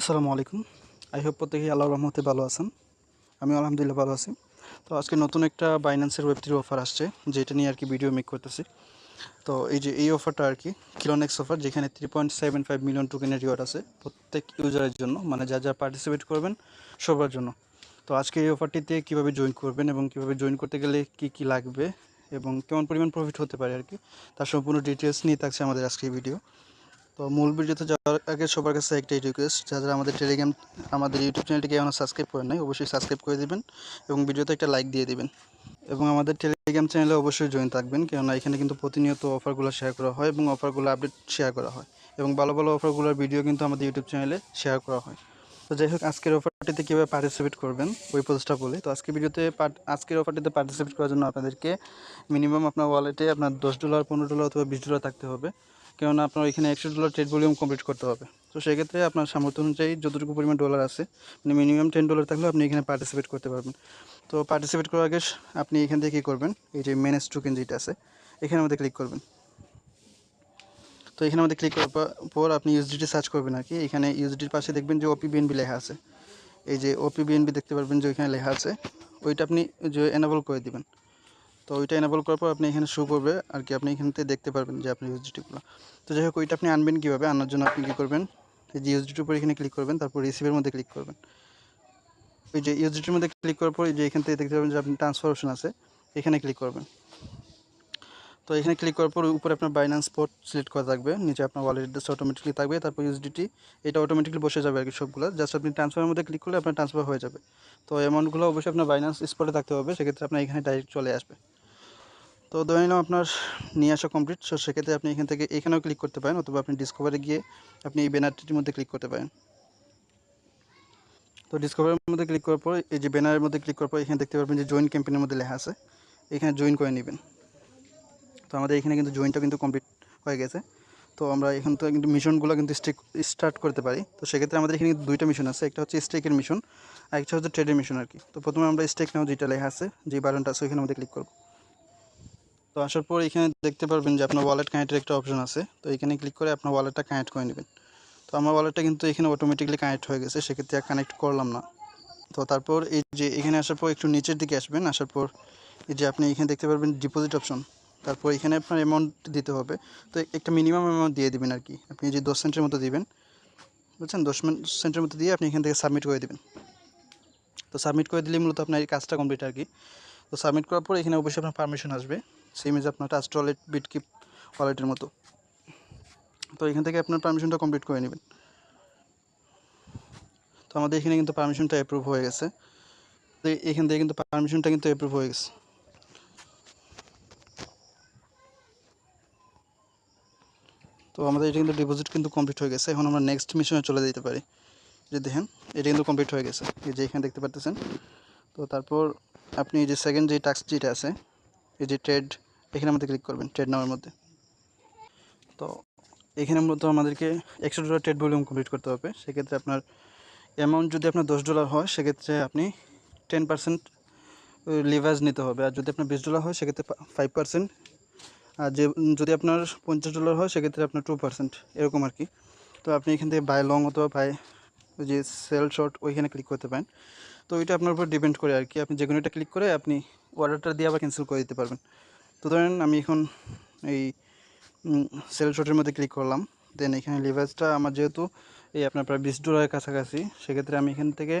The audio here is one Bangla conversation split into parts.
আসসালামু আলাইকুম। আই হোপ প্রত্যেকেই আল্লাহর রহমতে ভালো আছেন। আমি আলহামদুলিল্লাহ ভালো আছি। তো আজকে নতুন একটা বাইন্যান্সের ওয়েব থ্রি অফার আসছে, যেটা নিয়ে আর কি ভিডিও মেক করতেছি। তো এই যে এই অফারটা আর কি কিলোনেক্স অফার যেখানে three point seven five million টোকেনের রিওয়ার্ড আছে প্রত্যেক ইউজারের জন্য মানে যা যা পার্টিসিপেট করবেন সবার জন্য। তো আজকে এই অফারটিতে কীভাবে জয়েন করবেন এবং কীভাবে জয়েন করতে গেলে কী কী লাগবে এবং কেমন পরিমাণ প্রফিট হতে পারে আর কি তার সম্পূর্ণ ডিটেলস নিয়ে থাকছে আমাদের আজকে ভিডিও তো মূল ভিডিওতে যাওয়ার আগে সবার কাছে একটাই রিকোয়েস্ট যারা আমাদের টেলিগ্রাম আমাদের ইউটিউব চ্যানেলটিকে এখনও সাবস্ক্রাইব করেন নাই, অবশ্যই সাবস্ক্রাইব করে দিবেন এবং ভিডিওতে একটা লাইক দিয়ে দিবেন। এবং আমাদের টেলিগ্রাম চ্যানেলে অবশ্যই জয়েন থাকবেন, কেননা এখানে কিন্তু প্রতিনিয়ত অফারগুলো শেয়ার করা হয় এবং অফারগুলো আপডেট শেয়ার করা হয় এবং ভালো ভালো অফারগুলোর ভিডিও কিন্তু আমাদের ইউটিউব চ্যানেলে শেয়ার করা হয়। তো যাই হোক, আজকের অফারটিতে কীভাবে পার্টিসিপেট করবেন, ওই পোস্টটা বলে। তো আজকের ভিডিওতে আজকের অফারটিতে পার্টিসিপেট করার জন্য আপনাদেরকে মিনিমাম আপনার ওয়ালেটে আপনার দশ ডলার পনেরো ডলার অথবা বিশ ডলার থাকতে হবে। কেননা আপনার এখানে একশো ডলার ট্রেড ভলিউম কমপ্লিট করতে হবে। তো সেক্ষেত্রে আপনার সামর্থ্য অনুযায়ী যতটুকু পরিমাণ ডলার আছে মানে মিনিমাম টেন ডলার থাকলে আপনি এখানে পার্টিসিপেট করতে পারবেন। তো পার্টিসিপেট করার আগে আপনি এখান থেকে কী করবেন, এই যে ম্যানেজ টোকেন যেটা আছে এখানে মধ্যে ক্লিক করবেন। তো এখানে মধ্যে ক্লিক করার পর- আপনি ইউএসডিটি সার্চ করবেন আর কি। এখানে ইউএসডির পাশে দেখবেন যে ওপি বিএনবি লেখা আছে। এই যে ওপি বিএনবি দেখতে পারবেন যে ওইখানে লেখা আছে। ওইটা আপনি যে এনাবল করে দিবেন। তো ওইটা এনাবল করার পর আপনি এখানে শো করবে, আর কি আপনি এখান থেকে দেখতে পারবেন যে আপনি ইউএসডিটিগুলো তো যাই হোক, ওইটা আপনি আনবেন কীভাবে? আনার জন্য আপনি কী করবেন? এই যে ইউএসডিটির উপর এখানে ক্লিক করবেন, তারপর রিসিভের মধ্যে ক্লিক করবেন। ওই যে ইউএসডিটির মধ্যে ক্লিক করার পর যে এখান থেকে দেখতে পাবেন যে আপনি ট্রান্সফার অপশন আছে, এখানে ক্লিক করবেন। তো এখানে ক্লিক করার পর উপরে আপনার বাইন্যান্স স্পট সিলেক্ট করা থাকবে, নিচে আপনার ওয়ালেট অ্যাড্রেস অটোমেটিকলি থাকবে, তারপর ইউএসডিটি এটা অটোমেটিকলি বসে যাবে আর কি সবগুলো। জাস্ট আপনি ট্রান্সফারের মধ্যে ক্লিক করলে আপনার ট্রান্সফার হয়ে যাবে। তো অ্যামাউন্টগুলো অবশ্যই আপনার বাইন্যান্স স্পটে থাকতে হবে, সেক্ষেত্রে আপনার এখানে ডাইরেক্ট চলে আসবে। তো ধরে নিলাম আপনার নিয়ে আসা কমপ্লিট সো সেক্ষেত্রে আপনি এখান থেকে এখানেও ক্লিক করতে পারেন অথবা আপনি ডিসকভারে গিয়ে আপনি এই ব্যানারটির মধ্যে ক্লিক করতে পারেন। তো ডিসকভারের মধ্যে ক্লিক করার পর এই যে ব্যানারের মধ্যে ক্লিক করার পর এখানে দেখতে পারবেন যে জয়েন ক্যাম্পেনের মধ্যে লেখা আছে। এখানে জয়েন করে নেবেন। তো আমাদের এখানে কিন্তু জয়েনটা কিন্তু কমপ্লিট হয়ে গেছে। তো আমরা এখান থেকে কিন্তু মিশনগুলো কিন্তু স্টার্ট করতে পারি। তো সেক্ষেত্রে আমাদের এখানে কিন্তু দুইটা মিশন আছে। একটা হচ্ছে স্টেকের মিশন আর একটা হচ্ছে ট্রেডের মিশন আর কি। তো প্রথমে আমরা স্টেক নাও যেটা লেখা আছে, যে বাটনটা আছে ওইখানে মধ্যে ক্লিক করব। তো আসার পর এখানে দেখতে পারবেন যে আপনার ওয়ালেট কানেক্টের একটা অপশন আছে। তো এখানে ক্লিক করে আপনার ওয়ালেটটা কানেক্ট করে নেবেন। তো আমার ওয়ালেটটা কিন্তু এখানে অটোমেটিকলি কানেক্ট হয়ে গেছে, সেক্ষেত্রে আর কানেক্ট করলাম না। তো তারপর এই যে এখানে আসার পর একটু নিচের দিকে আসবেন, আসার পর এই যে আপনি এখানে দেখতে পারবেন ডিপোজিট অপশন তারপর এখানে আপনার অ্যামাউন্ট দিতে হবে। তো একটা মিনিমাম অ্যামাউন্ট দিয়ে দিবেন আর কি। আপনি যে দশ সেন্টের মতো দিবেন, বুঝছেন? দশ সেন্টের মতো দিয়ে আপনি এখান থেকে সাবমিট করে দেবেন। তো সাবমিট করে দিলে মূলত আপনার এই কাজটা কমপ্লিট আর কি। তো সাবমিট করার পর এখানে অবশ্যই আপনার পারমিশন আসবে। সেম এজ আপনার টাচ ওয়ালেট বিটকিপ ওয়ালেটের মতো। তো এখান থেকে আপনার পারমিশনটা কমপ্লিট করে নেবেন। তো আমাদের এখানে কিন্তু পারমিশনটা অ্যাপ্রুভ হয়ে গেছে। তো এখান থেকে কিন্তু পারমিশনটা কিন্তু অ্যাপ্রুভ হয়ে গেছে। তো আমাদের এটা কিন্তু ডিপোজিট কিন্তু কমপ্লিট হয়ে গেছে। এখন আমরা নেক্সট মিশনে চলে যেতে পারি। যে দেখেন, এটা কিন্তু কমপ্লিট হয়ে গেছে। যে এখানে দেখতে পাচ্ছেন তো তারপর আপনি এই যে সেকেন্ড যে টাস্ক যেটা আছে, এই যে ট্রেড এখানে আমাদের ক্লিক করবেন ট্রেড নামের মধ্যে। তো এখানে মূলত আমাদেরকে একশো ডলার ট্রেড ভলিউম কমপ্লিট করতে হবে। সেক্ষেত্রে আপনার অ্যামাউন্ট যদি আপনার দশ ডলার হয়, সেক্ষেত্রে আপনি টেন পার্সেন্ট লিভারেজ নিতে হবে। আর যদি আপনার বিশ ডলার হয়, সেক্ষেত্রে ফাইভ পার্সেন্ট আর যে, যদি আপনার পঞ্চাশ ডলার হয়, সেক্ষেত্রে আপনার টু পার্সেন্ট এরকম আর কি। তো আপনি এখান থেকে বাই লং অথবা বাই যে সেল শর্ট ওইখানে ক্লিক করতে পারেন। তো ওইটা আপনার উপর ডিপেন্ড করে আর কি। আপনি যে কোনো একটা ক্লিক করে আপনি অর্ডারটা দিয়ে আবার ক্যান্সেল করে দিতে পারবেন। তো ধরেন আমি এখন এই সেল শর্টের মধ্যে ক্লিক করলাম। দেন এখানে লিভারেজটা আমার যেহেতু এই আপনার প্রায় বিশ ডলারের কাছাকাছি, সেক্ষেত্রে আমি এখান থেকে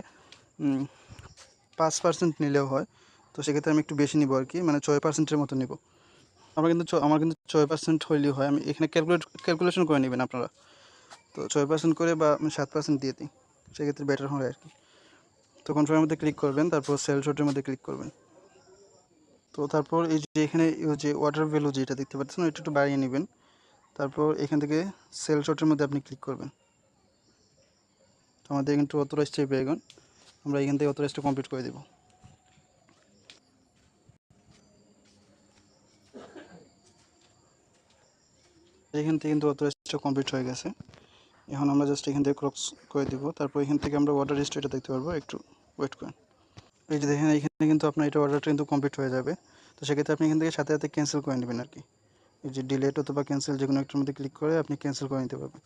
পাঁচ পার্সেন্ট নিলেও হয়। তো সেক্ষেত্রে আমি একটু বেশি নিব আর কি মানে ছয় পার্সেন্টের মতো নিব। আমার কিন্তু আমার কিন্তু ছয় পার্সেন্ট হইলেই হয়। আমি এখানে ক্যালকুলেট ক্যালকুলেশন করে নেবেন আপনারা। তো ছয় পার্সেন্ট করে বা আমি সাত পার্সেন্ট দিয়ে দিই। সেক্ষেত্রে বেটার হয় আর কি। তো কনফার্মের মধ্যে ক্লিক করবেন, তারপর সেল শর্টের মধ্যে ক্লিক করবেন। তো তারপর এই যে এখানে যে ওয়াটার ভ্যালু যেটা দেখতে পাচ্ছেন, ওইটা একটু বাড়িয়ে নেবেন। তারপর এখান থেকে সেল শর্টের মধ্যে আপনি ক্লিক করবেন। তো আমাদের অথরাইজটাই পেয়ে গেন আমরা এখান থেকে অথরাইজটা কমপ্লিট করে দেবো। এখান থেকে কিন্তু অথরাইজটা কমপ্লিট হয়ে গেছে। এখন আমরা জাস্ট এখান থেকে ক্রস করে দিব। তারপর এখান থেকে আমরা ওয়াটার হিস্ট্রিটা দেখতে পারব। একটু ওয়েট করেন। এই যে দেখেন এখানে কিন্তু আপনার এটা অর্ডারটা কিন্তু কমপ্লিট হয়ে যাবে। তো সেক্ষেত্রে আপনি এখান থেকে সাথে সাথে ক্যান্সেল করে নেবেন আর কি এই যে ডিলেট অথবা ক্যান্সেল যে কোনো একটার মধ্যে ক্লিক করে আপনি ক্যান্সেল করে নিতে পারবেন।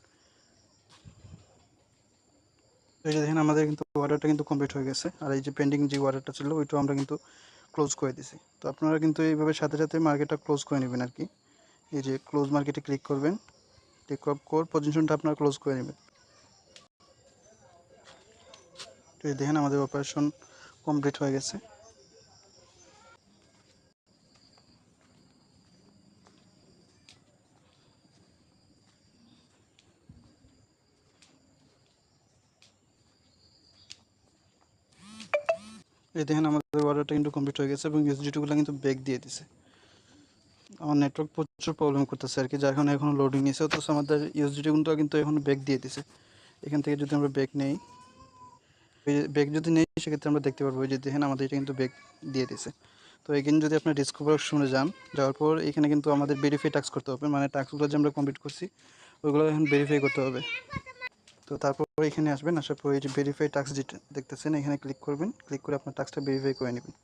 এই যে দেখেন, আমাদের কিন্তু অর্ডারটা কিন্তু কমপ্লিট হয়ে গেছে। আর এই যে পেন্ডিং যে অর্ডারটা ছিল, ওইটাও আমরা কিন্তু ক্লোজ করে দিছি। তো আপনারা কিন্তু এইভাবে সাথে সাথে মার্কেটটা ক্লোজ করে নেবেন আর কি এই যে ক্লোজ মার্কেটে ক্লিক করবেন। করার পর পজিশনটা আপনারা ক্লোজ করে নেবেন। তো এই দেখেন আমাদের অপারেশন কমপ্লিট হয়ে গেছে। এই দেখেন আমাদের অর্ডারটা কিন্তু কমপ্লিট হয়ে গেছে এবং ইউএসডিটিগুলো কিন্তু ব্যাক দিয়ে দিছে। আমার নেটওয়ার্ক প্রচুর প্রবলেম করতেছে আর কি যার কারণে এখনও লোডিং নিয়েছে অথচ আমাদের ইউএসডিটি কিন্তু কিন্তু এখন ব্যাক দিয়ে দিছে। এখান থেকে যদি আমরা ব্যাক নেই ব্যাক যদি নেই, সেক্ষেত্রে আমরা দেখতে পারব যে দেখেন আমাদের এটা কিন্তু ব্যাক দিয়ে দিছে। তো এখানে যদি আপনার ডিসকভার শুনে যান, যাওয়ার পর এখানে কিন্তু আমাদের ভেরিফাই টাস্ক করতে হবে। মানে টাস্কগুলো যে আমরা কমপ্লিট করছি ওইগুলো এখন ভেরিফাই করতে হবে। তো তারপর এখানে আসবেন, আসার পর এই যে ভেরিফাই টাস্ক যেটা দেখতেছেন, এখানে ক্লিক করবেন। ক্লিক করে আপনার টাস্কটা ভেরিফাই করে নেবেন।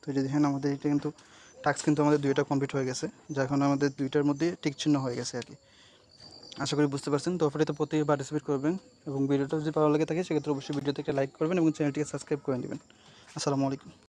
তো যদি যে দেখেন আমাদের এটা কিন্তু টাস্ক কিন্তু আমাদের দুইটা কমপ্লিট হয়ে গেছে, যার কারণে আমাদের দুইটার মধ্যে টিক চিহ্ন হয়ে গেছে আর কি। আশা করি বুঝতে পারছেন, তো অফারে তো প্রত্যেকে পার্টিসিপেট করবেন এবং ভিডিওটা যদি ভালো লাগে থাকে, সেক্ষেত্রে অবশ্যই ভিডিওতে একটা লাইক করবেন এবং চ্যানেলটিকে সাবস্ক্রাইব করে নেবেন। আসসালামু আলাইকুম।